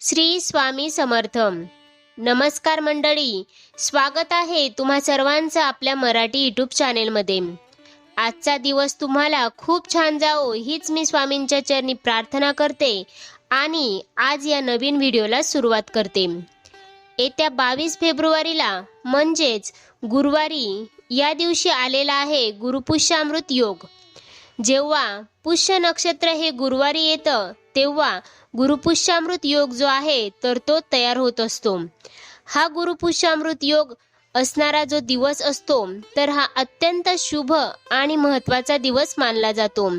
श्री स्वामी समर्थ नमस्कार मंडळी स्वागत आहे तुम्हा सर्वांचं आपल्या मराठी यूट्यूब चॅनेलमध्ये आजचा दिवस तुम्हाला खूप छान जाओ हीच मी स्वामींच्या चरणी प्रार्थना करते आणि आज या नवीन व्हिडिओला सुरुवात करते. येत्या बावीस फेब्रुवारीला म्हणजेच गुरुवारी या दिवशी आलेला आहे गुरुपुष्यामृत योग. जेव्हा पुष्य नक्षत्र हे गुरुवारी येतं तेव्हा गुरुपुष्यामृत योग जो आहे तर तो तयार होत असतो. हा गुरुपुष्यामृत योग असणारा जो दिवस असतो तर हा अत्यंत शुभ आणि महत्त्वाचा दिवस मानला जातो.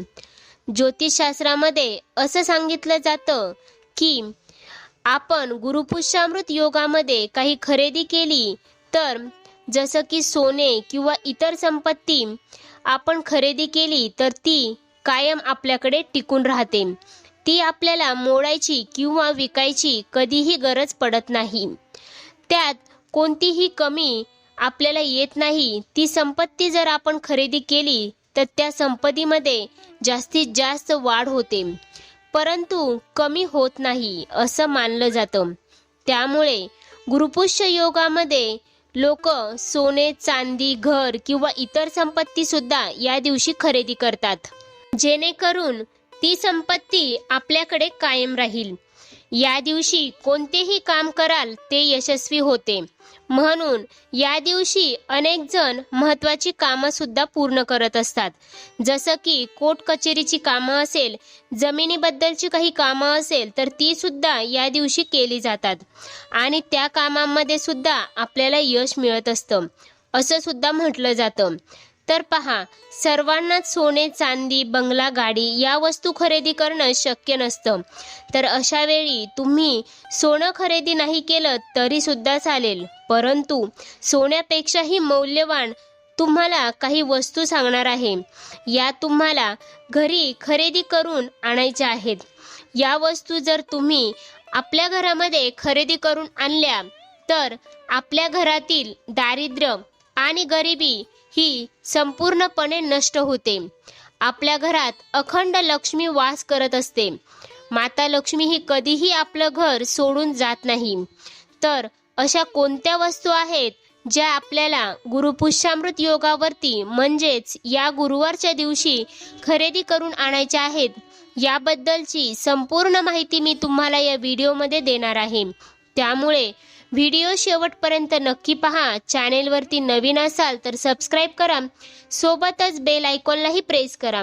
ज्योतिषशास्त्रामध्ये असं सांगितलं जातं की आपण गुरुपुष्यामृत योगामध्ये काही खरेदी केली तर जसं की सोने किंवा इतर संपत्ती आपण खरेदी केली तर ती कायम आपल्याकडे टिकून राहते. ती आपल्याला मोडायची किंवा विकायची कधीही गरज पडत नाही. त्यात कोणतीही कमी आपल्याला येत नाही. ती संपत्ती जर आपण खरेदी केली तर त्या संपत्तीमध्ये जास्तीत जास्त वाढ होते. परंतु कमी होत नाही असं मानलं जातं. त्यामुळे गुरुपुष्य योगामध्ये लोक सोने चांदी घर किंवा इतर संपत्ती सुद्धा या दिवशी खरेदी करतात. जेणेकरून ती संपत्ती आपल्याकडे कायम राहील. या दिवशी कोणतेही काम कराल ते यशस्वी होते. म्हणून या दिवशी अनेक जण महत्वाची कामं सुद्धा पूर्ण करत असतात. जसं की कोर्ट कचेरीची कामं असेल जमिनीबद्दलची काही कामं असेल तर ती सुद्धा या दिवशी केली जातात. आणि त्या कामांमध्ये सुद्धा आपल्याला यश मिळत असतं. असं सुद्धा म्हटलं जातं. तर पहा सर्वांनाच सोने चांदी बंगला गाडी या वस्तू खरेदी करणं शक्य नसतं. तर अशा वेळी तुम्ही सोनं खरेदी नाही केलं तरी सुद्धा चालेल. परंतु सोन्यापेक्षाही मौल्यवान तुम्हाला काही वस्तू सांगणार आहे. या तुम्हाला घरी खरेदी करून आणायच्या आहेत. या वस्तू जर तुम्ही आपल्या घरामध्ये खरेदी करून आणल्या तर आपल्या घरातील दारिद्र्य आणि गरिबी ही संपूर्णपणे नष्ट होते. आपल्या घरात अखंड लक्ष्मी वास करत असते. माता लक्ष्मी ही कधीही आपलं घर सोडून जात नाही. तर अशा कोणत्या वस्तू आहेत ज्या आपल्याला गुरुपुष्यामृत योगावरती म्हणजेच या गुरुवारच्या दिवशी खरेदी करून आणायच्या आहेत? याबद्दलची संपूर्ण माहिती मी तुम्हाला या व्हिडिओमध्ये देणार आहे. त्यामुळे व्हिडिओ शेवटपर्यंत नक्की पहा. चॅनेलवरती नवीन असाल तर सबस्क्राईब करा. सोबतच बेल आयकॉनलाही प्रेस करा.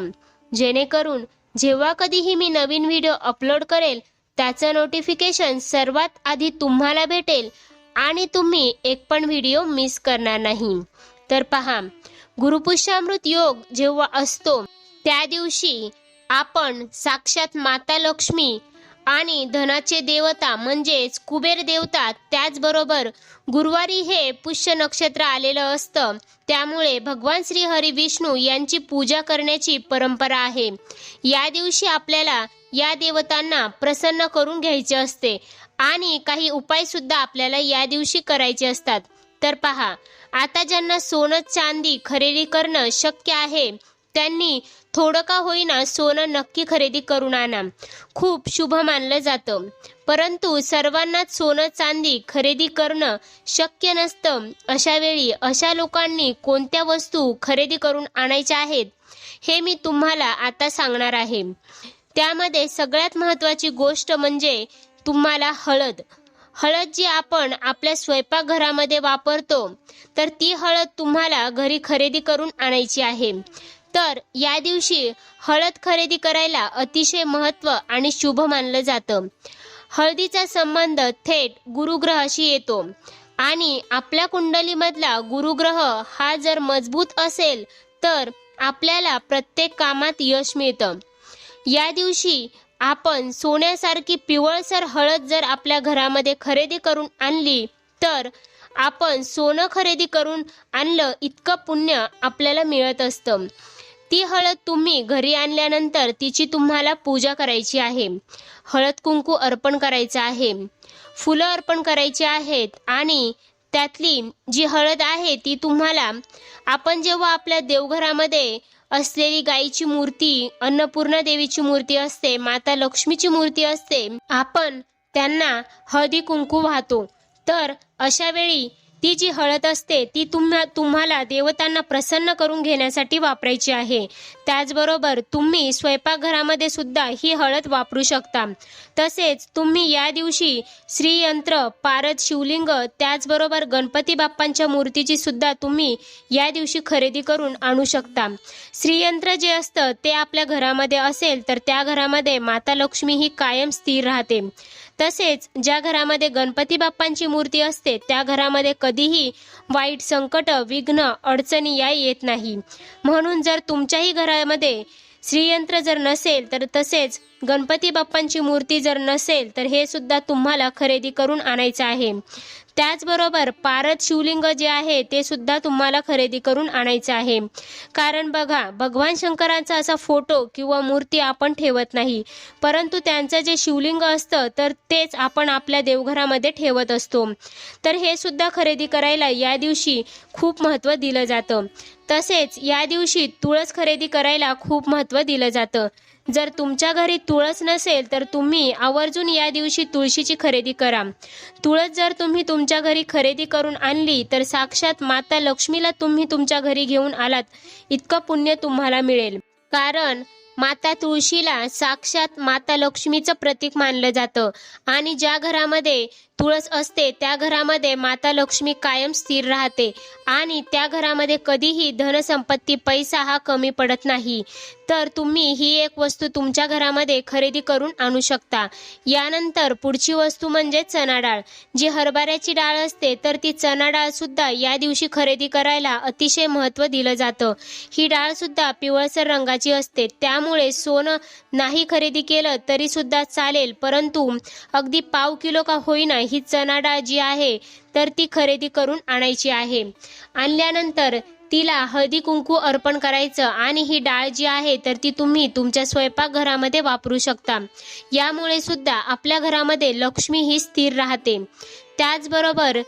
जेणेकरून जेव्हा कधीही मी नवीन व्हिडिओ अपलोड करेल त्याचं नोटिफिकेशन सर्वात आधी तुम्हाला भेटेल आणि तुम्ही एक पण व्हिडिओ मिस करणार नाही. तर पहा गुरुपुष्यामृत योग जेव्हा असतो त्या दिवशी आपण साक्षात माता लक्ष्मी आणि धनाचे देवता म्हणजेच कुबेर देवता त्याचबरोबर गुरुवारी हे पुष्य नक्षत्र आलेलं असतं. त्यामुळे भगवान श्री हरी विष्णू यांची पूजा करण्याची परंपरा आहे. या दिवशी आपल्याला या देवतांना प्रसन्न करून घ्यायचे असते आणि काही उपाय सुद्धा आपल्याला या दिवशी करायचे असतात. तर पहा आता ज्यांना सोनं चांदी खरेदी करणं शक्य आहे त्यांनी थोडं का होईना सोनं नक्की खरेदी करून आणा. खूप शुभ मानलं जातं. परंतु सर्वांनाच सोनं चांदी खरेदी करणं शक्य नसतं. अशा वेळी अशा लोकांनी कोणत्या वस्तू खरेदी करून आणायच्या आहेत हे मी तुम्हाला आता सांगणार आहे. त्यामध्ये सगळ्यात महत्त्वाची गोष्ट म्हणजे तुम्हाला हळद. हळद जी आपण आपल्या स्वयंपाकघरामध्ये वापरतो तर ती हळद तुम्हाला घरी खरेदी करून आणायची आहे. तर या दिवशी हळद खरेदी करायला अतिशय महत्त्व आणि शुभ मानलं जातं. हळदीचा संबंध थेट गुरुग्रहाशी येतो. आणि आपल्या कुंडलीमधला गुरुग्रह हा जर मजबूत असेल तर आपल्याला प्रत्येक कामात यश मिळतं. या दिवशी आपण सोन्यासारखी पिवळसर हळद जर आपल्या घरामध्ये खरेदी करून आणली तर आपण सोनं खरेदी करून आणलं इतकं पुण्य आपल्याला मिळत असतं. ती हळद तुम्ही घरी आणल्यानंतर तिची तुम्हाला पूजा करायची आहे. हळद कुंकू अर्पण करायचं आहे. फुलं अर्पण करायची आहेत आणि त्यातली जी हळद आहे ती तुम्हाला आपण जेव्हा आपल्या देवघरामध्ये असलेली गाईची मूर्ती अन्नपूर्णा देवीची मूर्ती असते माता लक्ष्मीची मूर्ती असते आपण त्यांना हळदी कुंकू वाहतो. तर अशा वेळी ती जी हळद असते ती तुम्हा तुम्हाला देवतांना प्रसन्न करून घेण्यासाठी वापरायची आहे. त्याचबरोबर तुम्ही स्वयंपाकघरामध्ये सुद्धा ही हळद वापरू शकता. तसेच तुम्ही या दिवशी श्रीयंत्र पारद शिवलिंग त्याचबरोबर गणपती बाप्पांच्या मूर्तीची सुद्धा तुम्ही या दिवशी खरेदी करून आणू शकता. श्रीयंत्र जे असतं ते आपल्या घरामध्ये असेल तर त्या घरामध्ये माता लक्ष्मी ही कायम स्थिर राहते. तसेच ज्या घरामध्ये गणपती बाप्पांची मूर्ती असते त्या घरामध्ये कधीही वाईट संकट विघ्न अडचणी या येत नाही. म्हणून जर तुमच्याही घरामध्ये श्रीयंत्र जर नसेल तर तसेच गणपती बाप्पांची मूर्ती जर नसेल तर हे सुद्धा तुम्हाला खरेदी करून आणायचं आहे. त्याचबरोबर पारद शिवलिंग जे आहे ते सुद्धा तुम्हाला खरेदी करून आणायचं आहे. कारण बघा भगवान शंकरांचा असा फोटो किंवा मूर्ती आपण ठेवत नाही. परंतु त्यांचं जे शिवलिंग असतं तर तेच आपण आपल्या देवघरामध्ये ठेवत असतो. तर हे सुद्धा खरेदी करायला या दिवशी खूप महत्त्व दिलं जातं. तसेच या दिवशी तुळस खरेदी करायला खूप महत्त्व दिलं जातं. जर तुमच्या घरी तुळस नसेल तर तुम्ही आवर्जून या दिवशी तुळशीची खरेदी करा. तुळस जर तुम्ही तुमच्या तुमच्या घरी खरेदी करून आणली तर साक्षात माता लक्ष्मीला तुम्ही तुमच्या घरी घेऊन आलात. इतकं पुण्य तुम्हाला मिळेल. कारण माता तुळशीला साक्षात माता लक्ष्मीचं प्रतीक मानलं जातं. आणि ज्या घरामध्ये तुळस असते त्या घरामध्ये माता लक्ष्मी कायम स्थिर राहते आणि त्या घरामध्ये कधीही धनसंपत्ती पैसा हा कमी पडत नाही. तर तुम्ही ही एक वस्तू तुमच्या घरामध्ये खरेदी करून आणू शकता. यानंतर पुढची वस्तू म्हणजे चणा डाळ. जी हरभऱ्याची डाळ असते तर ती चणा डाळ सुद्धा या दिवशी खरेदी करायला अतिशय महत्त्व दिलं जातं. ही डाळ सुद्धा पिवळसर रंगाची असते त्यामुळे सोनं नाही खरेदी केलं तरी सुद्धा चालेल परंतु अगदी पाव किलो का होईना ही चणा डाळ जी आहे तर ती खरेदी करून आणायची आहे. आणल्यानंतर तिला हळदी कुंकू अर्पण करायचं आणि ही डाळ जी आहे तर ती तुम्ही तुमच्या स्वयंपाकघरामध्ये वापरू शकता. यामुळे सुद्धा आपल्या घरामध्ये लक्ष्मी ही स्थिर राहते. त्याचबरोबर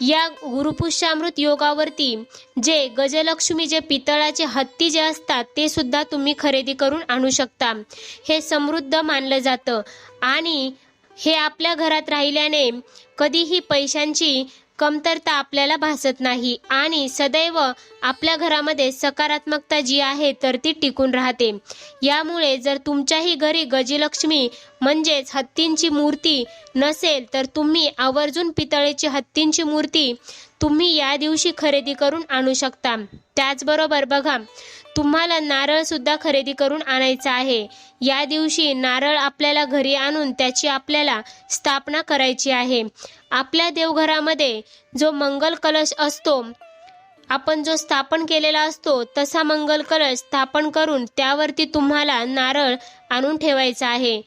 या गुरुपुष्यामृत योगावरती जे गजलक्ष्मी जे पितळाचे हत्ती जे असतात ते सुद्धा तुम्ही खरेदी करून आणू शकता. हे समृद्ध मानलं जातं. आणि हे आपल्या घरात राहिल्याने कधीही पैशांची कमतरता आपल्याला भासत नाही आणि सदैव आपल्या घरामध्ये सकारात्मकता जी आहे तर ती टिकून राहते. यामुळे जर तुमच्याही घरी गजलक्ष्मी म्हणजेच हत्तींची मूर्ती नसेल तर तुम्ही आवर्जून पितळेची हत्तींची मूर्ती तुम्ही या दिवशी खरेदी करून आणू शकता. त्याचबरोबर बघा तुम्हाला नारळ सुद्धा खरेदी करून आणायचा आहे. या दिवशी नारळ आपल्याला घरी आणून त्याची आपल्याला स्थापना करायची आहे. आपल्या देवघरामध्ये जो मंगल कलश असतो आपण जो स्थापन केलेला असतो तसा मंगल कलश स्थापन करून त्यावरती तुम्हाला नारळ आणून ठेवायचा आहे.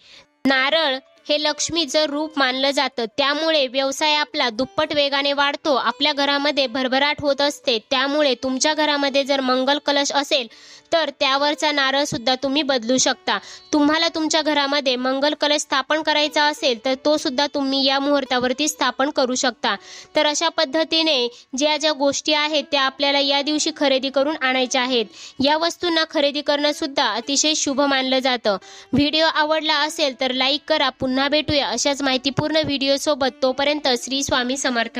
नारळ हे लक्ष्मीचं रूप मानलं जातं. त्यामुळे व्यवसाय आपला दुप्पट वेगाने वाढतो. आपल्या घरामध्ये भरभराट होत असते. त्यामुळे तुमच्या घरामध्ये जर मंगल कलश असेल तर त्यावरचा नारळ सुद्धा तुम्ही बदलू शकता. तुम्हाला तुमच्या घरामध्ये मंगल कलश स्थापन करायचा असेल तर तो सुद्धा तुम्ही या मुहूर्तावरती स्थापन करू शकता. तर अशा पद्धतीने ज्या ज्या गोष्टी आहेत त्या आपल्याला या दिवशी खरेदी करून आणायच्या आहेत. या वस्तूंना खरेदी करणं सुद्धा अतिशय शुभ मानलं जातं. व्हिडिओ आवडला असेल तर लाईक करा. पुन्हा भेटूया अशाच माहितीपूर्ण व्हिडिओसोबत तोपर्यंत श्री स्वामी समर्थ.